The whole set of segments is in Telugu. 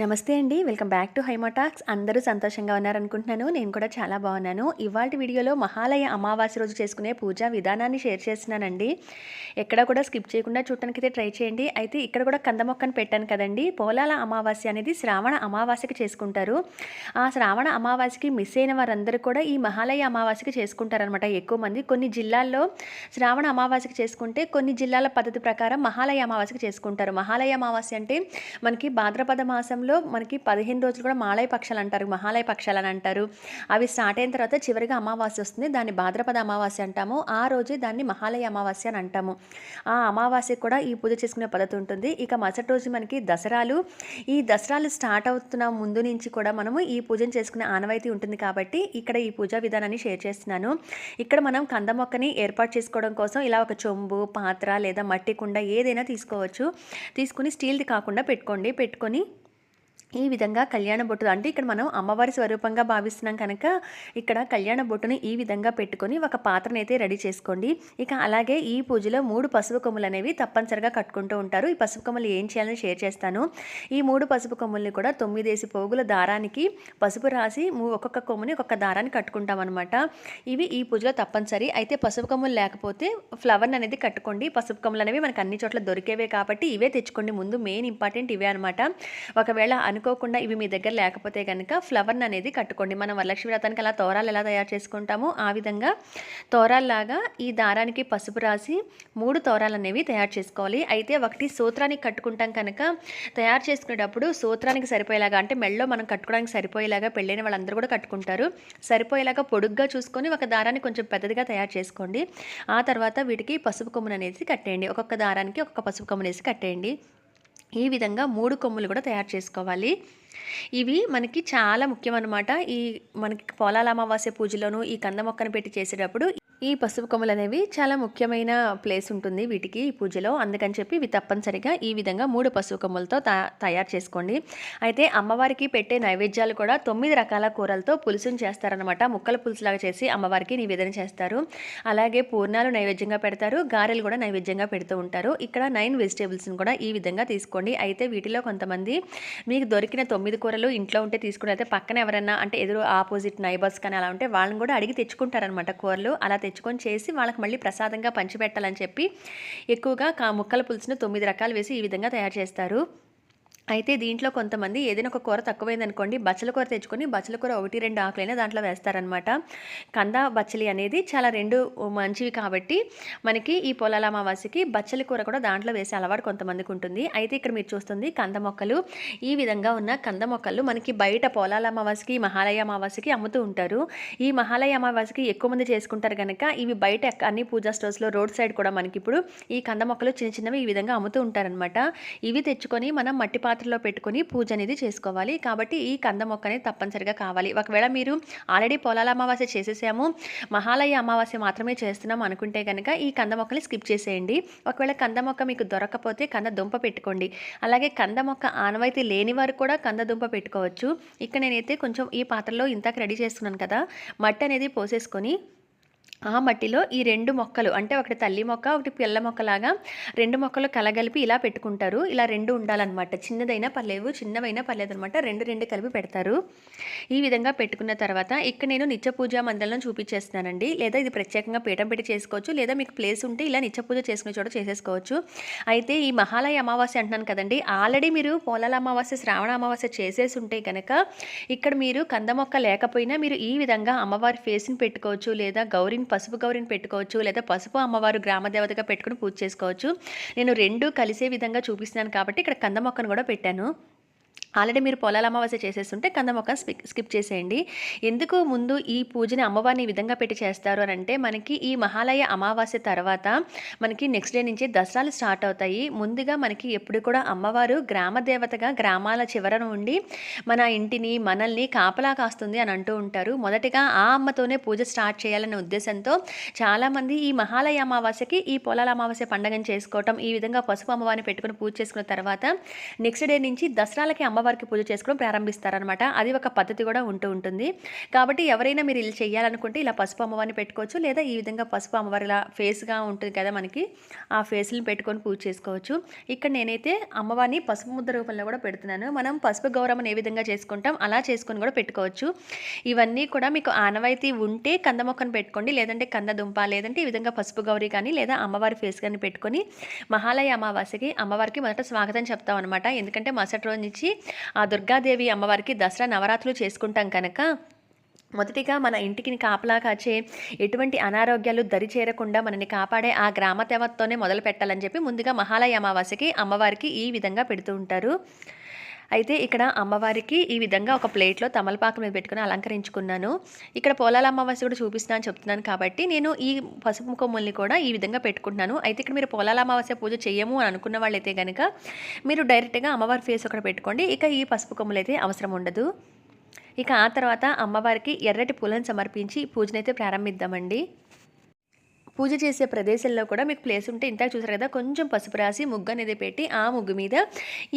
నమస్తే అండి. వెల్కమ్ బ్యాక్ టు హైమోటాక్స్ అందరూ సంతోషంగా ఉన్నారనుకుంటున్నాను. నేను కూడా చాలా బాగున్నాను. ఇవాళ వీడియోలో మహాలయ అమావాస్య రోజు చేసుకునే పూజా విధానాన్ని షేర్ చేస్తున్నానండి. ఎక్కడ కూడా స్కిప్ చేయకుండా చూడటానికి అయితే ట్రై చేయండి. అయితే ఇక్కడ కూడా కంద మొక్కను పెట్టాను కదండి. పోలాల అమావాస్య అనేది శ్రావణ అమావాస్యకి చేసుకుంటారు. ఆ శ్రావణ అమావాస్యకి మిస్ అయిన వారందరూ కూడా ఈ మహాలయ అమావాస్యకి చేసుకుంటారనమాట ఎక్కువ మంది కొన్ని జిల్లాల్లో శ్రావణ అమావాస్యకి చేసుకుంటే కొన్ని జిల్లాల పద్ధతి ప్రకారం మహాలయ అమావాస్యకి చేసుకుంటారు. మహాలయ అమావాస్య అంటే మనకి భాద్రపద మాసం మాసంలో మనకి పదిహేను రోజులు కూడా మాలయ పక్షాలు అంటారు మహాలయ పక్షాలు అని అంటారు. అవి స్టార్ట్ అయిన తర్వాత చివరిగా అమావాస్య వస్తుంది. దాన్ని భాద్రపద అమావాస్య అంటాము. ఆ రోజే దాన్ని మహాలయ అమావాస్య అని అంటాము. ఆ అమావాస్య కూడా ఈ పూజ చేసుకునే పద్ధతి ఉంటుంది. ఇక మరుసటి రోజు మనకి దసరాలు. ఈ దసరాలు స్టార్ట్ అవుతున్న ముందు నుంచి కూడా మనము ఈ పూజను చేసుకునే ఆనవాయితీ ఉంటుంది కాబట్టి ఇక్కడ ఈ పూజా విధానాన్ని షేర్ చేస్తున్నాను. ఇక్కడ మనం కంద మొక్కని ఏర్పాటు చేసుకోవడం కోసం ఇలా ఒక చెంబు పాత్ర లేదా మట్టి కుండ ఏదైనా తీసుకోవచ్చు. తీసుకుని స్టీల్ది కాకుండా పెట్టుకోండి. పెట్టుకొని ఈ విధంగా కళ్యాణ బొట్టు అంటే ఇక్కడ మనం అమ్మవారి స్వరూపంగా భావిస్తున్నాం కనుక ఇక్కడ కళ్యాణ బొట్టుని ఈ విధంగా పెట్టుకొని ఒక పాత్రను అయితే రెడీ చేసుకోండి. ఇక అలాగే ఈ పూజలో మూడు పసుపు కొమ్ములు అనేవి తప్పనిసరిగా కట్టుకుంటూ ఉంటారు. ఈ పసుపు కొమ్ములు ఏం చేయాలని షేర్ చేస్తాను. ఈ మూడు పసుపు కొమ్ముల్ని కూడా తొమ్మిదేసి పోగుల దారానికి పసుపు రాసి మూ- ఒక్కొక్క కొమ్ముని ఒక్కొక్క దారాన్ని కట్టుకుంటాం అనమాట ఇవి ఈ పూజలో తప్పనిసరి. అయితే పసుపు కొమ్ములు లేకపోతే ఫ్లవర్ అనేది కట్టుకోండి. పసుపు కొమ్ములు అనేవి మనకు అన్ని చోట్ల దొరికేవే కాబట్టి ఇవే తెచ్చుకోండి. ముందు మెయిన్ ఇంపార్టెంట్ ఇవే అనమాట ఒకవేళ అనుకోకుండా ఇవి మీ దగ్గర లేకపోతే కనుక ఫ్లవర్ని అనేది కట్టుకోండి. మనం వరలక్ష్మి వ్రతానికి అలా తోరాలు ఎలా తయారు చేసుకుంటామో ఆ విధంగా తోరాల్లాగా ఈ దారానికి పసుపు రాసి మూడు తోరాలు అనేవి తయారు చేసుకోవాలి. అయితే ఒకటి సూత్రానికి కట్టుకుంటాం కనుక తయారు చేసుకునేటప్పుడు సూత్రానికి సరిపోయేలాగా అంటే మెళ్ళలో మనం కట్టుకోవడానికి సరిపోయేలాగా పెళ్ళైన వాళ్ళందరూ కూడా కట్టుకుంటారు. సరిపోయేలాగా పొడుగ్గా చూసుకొని ఒక దారాన్ని కొంచెం పెద్దదిగా తయారు చేసుకోండి. ఆ తర్వాత వీటికి పసుపు కొమ్మును అనేది కట్టేయండి. ఒక్కొక్క దారానికి ఒక్కొక్క పసుపు కొమ్మునేసి కట్టేయండి. ఈ విధంగా మూడు కొమ్ములు కూడా తయారు చేసుకోవాలి. ఇవి మనకి చాలా ముఖ్యం అనమాట ఈ మనకి పోలాల అమావాస్య పూజలోను ఈ కంద మొక్కను పెట్టి చేసేటప్పుడు ఈ పసుపు కొమ్మలు అనేవి చాలా ముఖ్యమైన ప్లేస్ ఉంటుంది వీటికి ఈ పూజలో. అందుకని చెప్పి ఇవి తప్పనిసరిగా ఈ విధంగా మూడు పసుపు కొమ్మలతో తా- తయారు చేసుకోండి. అయితే అమ్మవారికి పెట్టే నైవేద్యాలు కూడా తొమ్మిది రకాల కూరలతో పులుసుని చేస్తారనమాట ముక్కల పులుసులాగా చేసి అమ్మవారికి నివేదన చేస్తారు. అలాగే పూర్ణాలు నైవేద్యంగా పెడతారు. గారెలు కూడా నైవేద్యంగా పెడుతూ ఉంటారు. ఇక్కడ నైన్ వెజిటేబుల్స్ని కూడా ఈ విధంగా తీసుకోండి. అయితే వీటిలో కొంతమంది మీకు దొరికిన తొమ్మిది కూరలు ఇంట్లో ఉంటే తీసుకుని అయితే పక్కన ఎవరైనా అంటే ఎదురు ఆపోజిట్ నైబర్స్ కానీ అలా ఉంటే వాళ్ళని కూడా అడిగి తెచ్చుకుంటారనమాట కూరలు. అలా తెచ్చుకొని చేసి వాళ్ళకి మళ్ళీ ప్రసాదంగా పంచిపెట్టాలని చెప్పి ఎక్కువగా ముక్కల పులుసును తొమ్మిది రకాలు వేసి ఈ విధంగా తయారు చేస్తారు. అయితే దీంట్లో కొంతమంది ఏదైనా ఒక కూర తక్కువైందనుకోండి బచ్చల కూర తెచ్చుకొని బచ్చల కూర ఒకటి రెండు ఆకులైనా దాంట్లో వేస్తారనమాట. కంద బచ్చలి అనేది చాలా రెండు మంచివి కాబట్టి మనకి ఈ పొలాల అమావాస్యకి బచ్చలి కూర కూడా దాంట్లో వేసే అలవాటు కొంతమందికి ఉంటుంది. అయితే ఇక్కడ మీరు చూస్తుంది కంద మొక్కలు. ఈ విధంగా ఉన్న కంద మొక్కలు మనకి బయట పొలాల అమావాస్యకి మహాలయ అమావాస్యకి అమ్ముతూ ఉంటారు. ఈ మహాలయ అమావాస్యకి ఎక్కువ మంది చేసుకుంటారు కనుక ఇవి బయట అన్ని పూజా స్టోర్స్లో రోడ్ సైడ్ కూడా మనకి ఇప్పుడు ఈ కంద మొక్కలు చిన్న చిన్నవి ఈ విధంగా అమ్ముతూ ఉంటారనమాట. ఇవి తెచ్చుకొని మనం మట్టి పాత్రలో పెట్టుకొని పూజ అనేది చేసుకోవాలి. కాబట్టి ఈ కంద మొక్క అనేది తప్పనిసరిగా కావాలి. ఒకవేళ మీరు ఆల్రెడీ పొలాల అమావాస్య చేసేసాము మహాలయ అమావాస్య మాత్రమే చేస్తున్నాం అనుకుంటే కనుక ఈ కంద మొక్కని స్కిప్ చేసేయండి. ఒకవేళ కంద మొక్క మీకు దొరకకపోతే కంద దుంప పెట్టుకోండి. అలాగే కంద మొక్క ఆనవాయితీ లేని వారు కూడా కంద దుంప పెట్టుకోవచ్చు. ఇక్కడ నేనైతే కొంచెం ఈ పాత్రలో ఇంతకు రెడీ చేస్తున్నాను కదా మట్టి అనేది పోసేసుకొని ఆ మట్టిలో ఈ రెండు మొక్కలు అంటే ఒకటి తల్లి మొక్క ఒకటి పిల్ల మొక్కలాగా రెండు మొక్కలు కలగలిపి ఇలా పెట్టుకుంటారు. ఇలా రెండు ఉండాలన్నమాట. చిన్నదైనా పర్లేదు చిన్నవైనా పర్లేదు అనమాట రెండు రెండు కలిపి పెడతారు. ఈ విధంగా పెట్టుకున్న తర్వాత ఇక్కడ నేను నిత్య పూజా మందిరం చూపించేస్తున్నానండి. లేదా ఇది ప్రత్యేకంగా పీఠం పెట్టి చేసుకోవచ్చు. లేదా మీకు ప్లేస్ ఉంటే ఇలా నిత్య పూజ చేసుకునే చోట చేసేసుకోవచ్చు. అయితే ఈ మహాలయ అమావాస్య అంటున్నాను కదండి. ఆల్రెడీ మీరు పోలాల అమావాస్య శ్రావణ అమావాస్య చేసేసి ఉంటే కనుక ఇక్కడ మీరు కంద మొక్క లేకపోయినా మీరు ఈ విధంగా అమ్మవారి ఫేస్ని పెట్టుకోవచ్చు. లేదా గౌరిని పసుపు గౌరిని పెట్టుకోవచ్చు లేదా పసుపు అమ్మవారు గ్రామ దేవతగా పెట్టుకుని పూజ చేసుకోవచ్చు. నేను రెండు కలిసే విధంగా చూపిస్తున్నాను కాబట్టి ఇక్కడ కంద మొక్కను కూడా పెట్టాను. ఆల్రెడీ మీరు పొలాల అమావాస్య చేసేస్తుంటే కంద మొక్క స్కిప్ స్కిప్ చేసేయండి. ఎందుకు ముందు ఈ పూజని అమ్మవారిని ఈ విధంగా పెట్టి చేస్తారు అని అంటే మనకి ఈ మహాలయ అమావాస్య తర్వాత మనకి నెక్స్ట్ డే నుంచి దసరాలు స్టార్ట్ అవుతాయి. ముందుగా మనకి ఎప్పుడు కూడా అమ్మవారు గ్రామ దేవతగా గ్రామాల చివరన ఉండి మన ఇంటిని మనల్ని కాపలా కాస్తుంది అని అంటూ ఉంటారు. మొదటిగా ఆ అమ్మతోనే పూజ స్టార్ట్ చేయాలనే ఉద్దేశంతో చాలామంది ఈ మహాలయ అమావాస్యకి ఈ పొలాల అమావాస్య పండుగను చేసుకోవటం ఈ విధంగా పసుపు అమ్మవారిని పెట్టుకుని పూజ చేసుకున్న తర్వాత నెక్స్ట్ డే నుంచి దసరాలకి అమ్మ అమ్మవారికి పూజ చేసుకోవడం ప్రారంభిస్తారనమాట అది ఒక పద్ధతి కూడా ఉంటూ ఉంటుంది. కాబట్టి ఎవరైనా మీరు ఇలా చేయాలనుకుంటే ఇలా పసుపు అమ్మవారిని పెట్టుకోవచ్చు. లేదా ఈ విధంగా పసుపు అమ్మవారి ఇలా ఫేస్గా ఉంటుంది కదా మనకి ఆ ఫేస్ని పెట్టుకొని పూజ చేసుకోవచ్చు. ఇక్కడ నేనైతే అమ్మవారిని పసుపు ముద్ద రూపంలో కూడా పెడుతున్నాను. మనం పసుపు గౌరవం ఏ విధంగా చేసుకుంటాం అలా చేసుకొని కూడా పెట్టుకోవచ్చు. ఇవన్నీ కూడా మీకు ఆనవాయితీ ఉంటే కంద మొక్కను పెట్టుకోండి. లేదంటే కంద దుంప లేదంటే ఈ విధంగా పసుపు గౌరి కానీ లేదా అమ్మవారి ఫేస్ కానీ పెట్టుకొని మహాలయ అమావాస్యకి అమ్మవారికి మొదట స్వాగతం చెప్తాం అనమాట ఎందుకంటే మరుసటి రోజు నుంచి ఆ దుర్గాదేవి అమ్మవారికి దసరా నవరాత్రులు చేసుకుంటాం కనుక మొదటిగా మన ఇంటికి కాపలా కాచే ఎటువంటి అనారోగ్యాలు దరి చేరకుండా మనని కాపాడే ఆ గ్రామ దేవతతోనే మొదలు పెట్టాలని చెప్పి ముందుగా మహాలయ అమావాస్యకి అమ్మవారికి ఈ విధంగా పెడుతూ ఉంటారు. అయితే ఇక్కడ అమ్మవారికి ఈ విధంగా ఒక ప్లేట్లో తమలపాకు మీద పెట్టుకుని అలంకరించుకున్నాను. ఇక్కడ పోలాల అమావాస్య కూడా చూపిస్తున్నాను చెప్తున్నాను కాబట్టి నేను ఈ పసుపు కొమ్ముల్ని కూడా ఈ విధంగా పెట్టుకుంటున్నాను. అయితే ఇక్కడ మీరు పోలాల అమావాస్య పూజ చేయము అని అనుకున్న వాళ్ళైతే కనుక మీరు డైరెక్ట్గా అమ్మవారి ఫేస్ ఒకటి పెట్టుకోండి. ఇక ఈ పసుపు కొమ్ములు అయితే అవసరం ఉండదు. ఇక ఆ తర్వాత అమ్మవారికి ఎర్రటి పూలను సమర్పించి పూజనైతే ప్రారంభిద్దామండి. పూజ చేసే ప్రదేశంలో కూడా మీకు ప్లేస్ ఉంటే ఇంత చూసారు కదా కొంచెం పసుపు రాసి ముగ్గు అనేది పెట్టి ఆ ముగ్గు మీద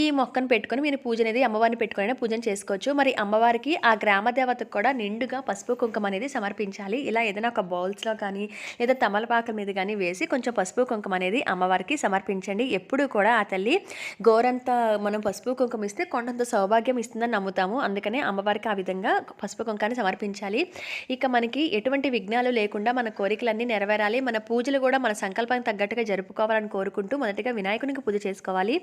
ఈ మొక్కను పెట్టుకొని మీరు పూజ అనేది అమ్మవారిని పెట్టుకొని పూజను చేసుకోవచ్చు. మరి అమ్మవారికి ఆ గ్రామ దేవతకు కూడా నిండుగా పసుపు కుంకుమ అనేది సమర్పించాలి. ఇలా ఏదైనా ఒక బౌల్స్లో కానీ లేదా తమలపాక మీద కానీ వేసి కొంచెం పసుపు కుంకుమ అనేది అమ్మవారికి సమర్పించండి. ఎప్పుడు కూడా ఆ తల్లి గోరంత మనం పసుపు కుంకుమ ఇస్తే కొండంత సౌభాగ్యం ఇస్తుందని నమ్ముతాము. అందుకనే అమ్మవారికి ఆ విధంగా పసుపు కుంకాన్ని సమర్పించాలి. ఇక మనకి ఎటువంటి విఘ్నాలు లేకుండా మన కోరికలన్నీ నెరవేరాలి. మన పూజలు కూడా మన సంకల్పానికి తగ్గట్టుగా జరుపుకోవాలని కోరుకుంటూ మొదటిగా వినాయకునికి పూజ చేసుకోవాలి.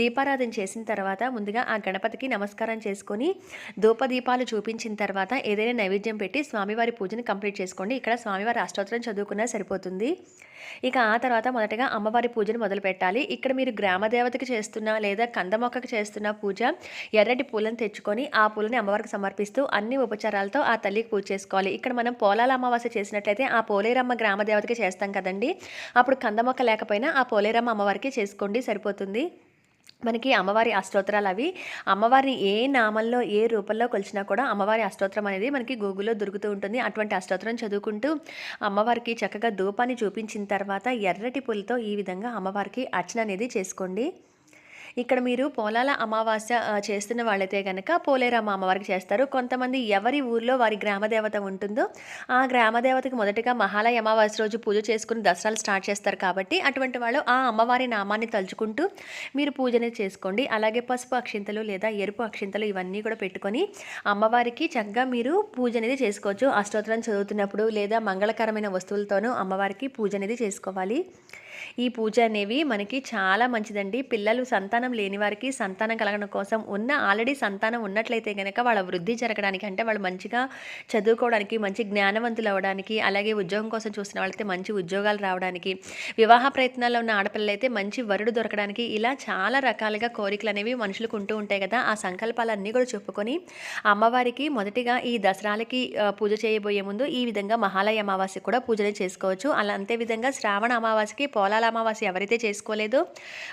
దీపారాధన చేసిన తర్వాత ముందుగా ఆ గణపతికి నమస్కారం చేసుకొని ధూపదీపాలు చూపించిన తర్వాత ఏదైనా నైవేద్యం పెట్టి స్వామివారి పూజని కంప్లీట్ చేసుకోండి. ఇక్కడ స్వామివారి అష్టోత్తరం చదువుకున్నా సరిపోతుంది. ఇక ఆ తర్వాత మొదటగా అమ్మవారి పూజను మొదలు పెట్టాలి. ఇక్కడ మీరు గ్రామదేవతకి చేస్తున్న లేదా కంద మొక్కకి చేస్తున్న పూజ ఎర్రటి పూలను తెచ్చుకొని ఆ పూలని అమ్మవారికి సమర్పిస్తూ అన్ని ఉపచారాలతో ఆ తల్లికి పూజ చేసుకోవాలి. ఇక్కడ మనం పోలాల అమావాస్య చేసినట్లయితే ఆ పోలేరమ్మ గ్రామ దేవతకి చేస్తాం కదండి. అప్పుడు కంద మొక్క లేకపోయినా ఆ పోలేరమ్మ అమ్మవారికి చేసుకోండి సరిపోతుంది. మనకి అమ్మవారి అష్టోత్తరాలు అవి. అమ్మవారిని ఏ నామంలో ఏ రూపంలో కొలిచినా కూడా అమ్మవారి అష్టోత్తరం అనేది మనకి గూగుల్లో దొరుకుతూ ఉంటుంది. అటువంటి అష్టోత్తరం చదువుకుంటూ అమ్మవారికి చక్కగా ధూపాన్ని చూపించిన తర్వాత ఎర్రటి పూలతో ఈ విధంగా అమ్మవారికి అర్చన అనేది చేసుకోండి. ఇక్కడ మీరు పోలాల అమావాస్య చేస్తున్న వాళ్ళైతే కనుక పోలేరమ్మ అమ్మవారికి చేస్తారు. కొంతమంది ఎవరి ఊర్లో వారి గ్రామదేవత ఉంటుందో ఆ గ్రామదేవతకి మొదటగా మహాలయ అమావాస్య రోజు పూజ చేసుకుని దసరాలు స్టార్ట్ చేస్తారు కాబట్టి అటువంటి వాళ్ళు ఆ అమ్మవారి నామాన్ని తలుచుకుంటూ మీరు పూజనే చేసుకోండి. అలాగే పసుపు అక్షింతలు లేదా ఎరుపు అక్షింతలు ఇవన్నీ కూడా పెట్టుకొని అమ్మవారికి చక్కగా మీరు పూజ అనేది చేసుకోవచ్చు. అష్టోత్తరం చదువుతున్నప్పుడు లేదా మంగళకరమైన వస్తువులతోనూ అమ్మవారికి పూజ అనేది చేసుకోవాలి. ఈ పూజ అనేవి మనకి చాలా మంచిదండి. పిల్లలు సంతానం లేని వారికి సంతానం కలగడం కోసం ఉన్న ఆల్రెడీ సంతానం ఉన్నట్లయితే కనుక వాళ్ళ వృద్ధి జరగడానికి అంటే వాళ్ళు మంచిగా చదువుకోవడానికి మంచి జ్ఞానవంతులు అవ్వడానికి అలాగే ఉద్యోగం కోసం చూసిన వాళ్ళైతే మంచి ఉద్యోగాలు రావడానికి వివాహ ప్రయత్నాల్లో ఉన్న ఆడపిల్లలు అయితే మంచి వరుడు దొరకడానికి ఇలా చాలా రకాలుగా కోరికలు అనేవి మనుషులకు ఉంటూ ఉంటాయి కదా. ఆ సంకల్పాలన్నీ కూడా చెప్పుకొని అమ్మవారికి మొదటిగా ఈ దసరాలకి పూజ చేయబోయే ముందు ఈ విధంగా మహాలయ అమావాస్య కూడా పూజలు చేసుకోవచ్చు. అలా అంతే విధంగా శ్రావణ అమావాస్యకి పోలాల అమావాస్య ఎవరైతే చేసుకోలేదో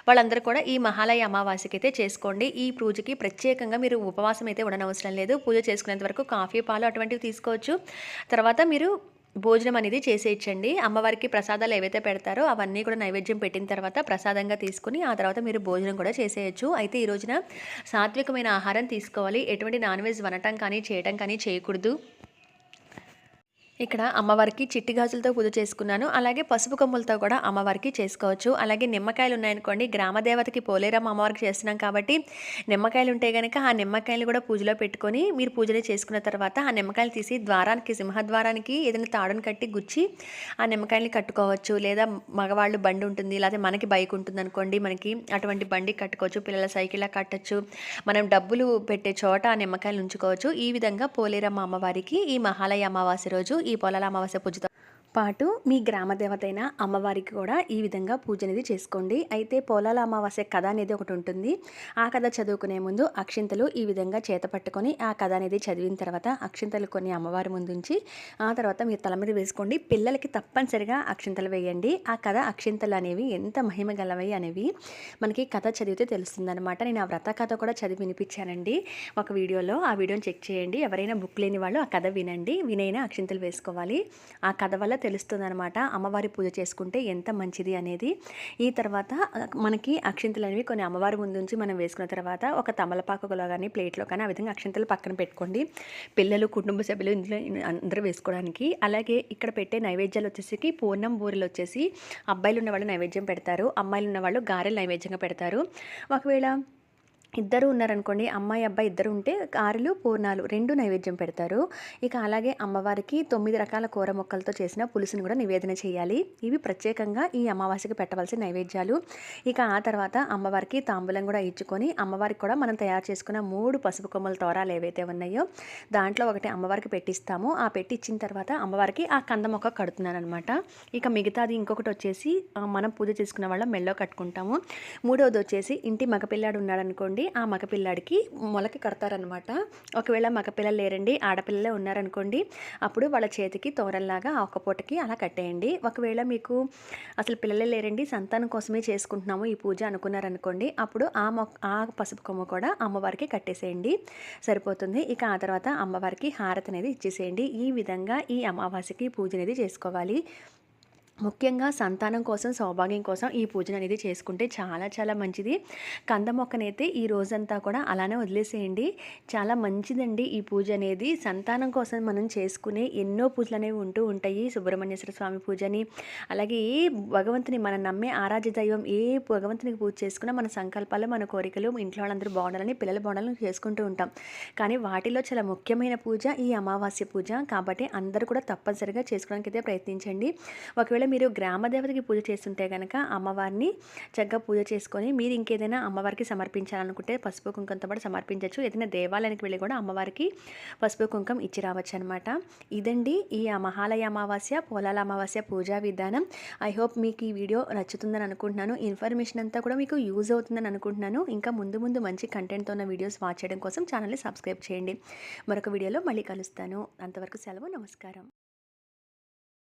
వాళ్ళందరూ కూడా ఈ మహాలయ అమావాస్యకి అయితే చేసుకోండి. ఈ పూజకి ప్రత్యేకంగా మీరు ఉపవాసం అయితే ఉండనవసరం లేదు. పూజ చేసుకునేంత వరకు కాఫీ పాలు అటువంటివి తీసుకోవచ్చు. తర్వాత మీరు భోజనం అనేది చేసేయచ్చండి. అమ్మవారికి ప్రసాదాలు ఏవైతే పెడతారో అవన్నీ కూడా నైవేద్యం పెట్టిన తర్వాత ప్రసాదంగా తీసుకుని ఆ తర్వాత మీరు భోజనం కూడా చేసేయచ్చు. అయితే ఈ రోజున సాత్వికమైన ఆహారం తీసుకోవాలి. ఎటువంటి నాన్ వెజ్ వనటం కానీ చేయటం కానీ చేయకూడదు. ఇక్కడ అమ్మవారికి చిట్టి గాజులతో పూజ చేసుకున్నాను. అలాగే పసుపు కొమ్ములతో కూడా అమ్మవారికి చేసుకోవచ్చు. అలాగే నిమ్మకాయలు ఉన్నాయనుకోండి గ్రామదేవతకి పోలేరమ్మ అమ్మవారికి చేస్తున్నాం కాబట్టి నిమ్మకాయలు ఉంటే కనుక ఆ నిమ్మకాయలు కూడా పూజలో పెట్టుకొని మీరు పూజలు చేసుకున్న తర్వాత ఆ నిమ్మకాయలు తీసి ద్వారానికి సింహద్వారానికి ఏదైనా తాడును కట్టి గుచ్చి ఆ నిమ్మకాయలు కట్టుకోవచ్చు. లేదా మగవాళ్ళు బండి ఉంటుంది లేకపోతే మనకి బైక్ ఉంటుంది అనుకోండి మనకి అటువంటి బండి కట్టుకోవచ్చు పిల్లల సైకిల్ కట్టచ్చు. మనం డబ్బులు పెట్టే చోట ఆ నిమ్మకాయలు ఉంచుకోవచ్చు. ఈ విధంగా పోలేరమ్మ అమ్మవారికి ఈ మహాలయ అమావాస్య రోజు ఈ పొలాల అమావాస్య పూజతో పాటు మీ గ్రామ దేవత అయిన అమ్మవారికి కూడా ఈ విధంగా పూజ అనేది చేసుకోండి. అయితే పోలాల అమావాస్య కథ అనేది ఒకటి ఉంటుంది. ఆ కథ చదువుకునే ముందు అక్షింతలు ఈ విధంగా చేత పట్టుకొని ఆ కథ అనేది చదివిన తర్వాత అక్షింతలు కొన్ని అమ్మవారి ముందుంచి ఆ తర్వాత మీరు తల మీద వేసుకోండి. పిల్లలకి తప్పనిసరిగా అక్షింతలు వేయండి. ఆ కథ అక్షింతలు అనేవి ఎంత మహిమ గలవి అనేవి మనకి కథ చదివితే తెలుస్తుందనమాట నేను ఆ వ్రత కథ కూడా చదివి వినిపించానండి. ఒక వీడియోలో ఆ వీడియోని చెక్ చేయండి. ఎవరైనా బుక్ లేని వాళ్ళు ఆ కథ వినండి. వినైనా అక్షింతలు వేసుకోవాలి. ఆ కథ వల్ల తెలుస్తుందనమాట అమ్మవారి పూజ చేసుకుంటే ఎంత మంచిది అనేది. ఈ తర్వాత మనకి అక్షింతలు అనేవి కొన్ని అమ్మవారి ముందు నుంచి మనం వేసుకున్న తర్వాత ఒక తమలపాకులో కానీ ప్లేట్లో కానీ ఆ విధంగా అక్షింతలు పక్కన పెట్టుకోండి. పిల్లలు కుటుంబ సభ్యులు ఇంట్లో అందరూ వేసుకోవడానికి. అలాగే ఇక్కడ పెట్టే నైవేద్యాలు వచ్చేసి పూర్ణం బూరెలు వచ్చేసి అబ్బాయిలు ఉన్న వాళ్ళు నైవేద్యం పెడతారు. అమ్మాయిలు ఉన్న వాళ్ళు గారెలు నైవేద్యంగా పెడతారు. ఒకవేళ ఇద్దరు ఉన్నారనుకోండి అమ్మాయి అబ్బాయి ఇద్దరు ఉంటే గారెలు పూర్ణాలు రెండు నైవేద్యం పెడతారు. ఇక అలాగే అమ్మవారికి తొమ్మిది రకాల కూర మొక్కలతో చేసిన పులుసును కూడా నివేదన చేయాలి. ఇవి ప్రత్యేకంగా ఈ అమావాస్యకి పెట్టవలసిన నైవేద్యాలు. ఇక ఆ తర్వాత అమ్మవారికి తాంబూలం కూడా ఇచ్చుకొని అమ్మవారికి కూడా మనం తయారు చేసుకున్న మూడు పసుపు కొమ్మల తోరాలు ఏవైతే ఉన్నాయో దాంట్లో ఒకటి అమ్మవారికి పెట్టిస్తాము. ఆ పెట్టి ఇచ్చిన తర్వాత అమ్మవారికి ఆ కంద మొక్క కడుతున్నాను అనమాట ఇక మిగతాది ఇంకొకటి వచ్చేసి మనం పూజ చేసుకున్న వాళ్ళ మెల్లో కట్టుకుంటాము. మూడవది వచ్చేసి ఇంటి మగపిల్లాడు ఉన్నాడు అనుకోండి ఆ మగపిల్లాడికి మొలక కడతారనమాట ఒకవేళ మగపిల్లలు లేరండి ఆడపిల్లలే ఉన్నారనుకోండి అప్పుడు వాళ్ళ చేతికి తోరల్లాగా ఒక పూటకి అలా కట్టేయండి. ఒకవేళ మీకు అసలు పిల్లలే లేరండి సంతానం కోసమే చేసుకుంటున్నాము ఈ పూజ అనుకున్నారనుకోండి అప్పుడు ఆ మొక్క ఆ పసుపు కొమ్మ కూడా అమ్మవారికి కట్టేసేయండి. సరిపోతుంది. ఇక ఆ తర్వాత అమ్మవారికి హారతి అనేది ఇచ్చేసేయండి. ఈ విధంగా ఈ అమావాస్యకి పూజ అనేది చేసుకోవాలి. ముఖ్యంగా సంతానం కోసం సౌభాగ్యం కోసం ఈ పూజను అనేది చేసుకుంటే చాలా చాలా మంచిది. కంద మొక్కనైతే ఈ రోజంతా కూడా అలానే వదిలేసేయండి. చాలా మంచిదండి ఈ పూజ అనేది. సంతానం కోసం మనం చేసుకునే ఎన్నో పూజలు అనేవి ఉంటూ ఉంటాయి. సుబ్రహ్మణ్యేశ్వర స్వామి పూజని అలాగే ఏ భగవంతుని మనం నమ్మే ఆరాధ్య దైవం ఏ భగవంతునికి పూజ చేసుకున్నా మన సంకల్పాలు మన కోరికలు ఇంట్లో వాళ్ళందరూ బాగుండాలని పిల్లలు బాగుండాలని చేసుకుంటూ ఉంటాం. కానీ వాటిలో చాలా ముఖ్యమైన పూజ ఈ అమావాస్య పూజ. కాబట్టి అందరూ కూడా తప్పనిసరిగా చేసుకోవడానికి అయితే ప్రయత్నించండి. ఒకవేళ మీరు గ్రామదేవతకి పూజ చేస్తుంటే కనుక అమ్మవారిని చక్కగా పూజ చేసుకొని మీరు ఇంకేదైనా అమ్మవారికి సమర్పించాలనుకుంటే పసుపు కుంకంతో పాటు సమర్పించవచ్చు. ఏదైనా దేవాలయానికి వెళ్ళి కూడా అమ్మవారికి పసుపు కుంకం ఇచ్చి రావచ్చు అనమాట ఇదండి ఈ మహాలయ అమావాస్య పోలాల అమావాస్య పూజా విధానం. ఐ హోప్ మీకు ఈ వీడియో నచ్చుతుందని అనుకుంటున్నాను. ఇన్ఫర్మేషన్ అంతా కూడా మీకు యూజ్ అవుతుందని అనుకుంటున్నాను. ఇంకా ముందు ముందు మంచి కంటెంట్తో ఉన్న వీడియోస్ వాచ్ చేయడం కోసం ఛానల్ని సబ్స్క్రైబ్ చేయండి. మరొక వీడియోలో మళ్ళీ కలుస్తాను. అంతవరకు సెలవు నమస్కారం.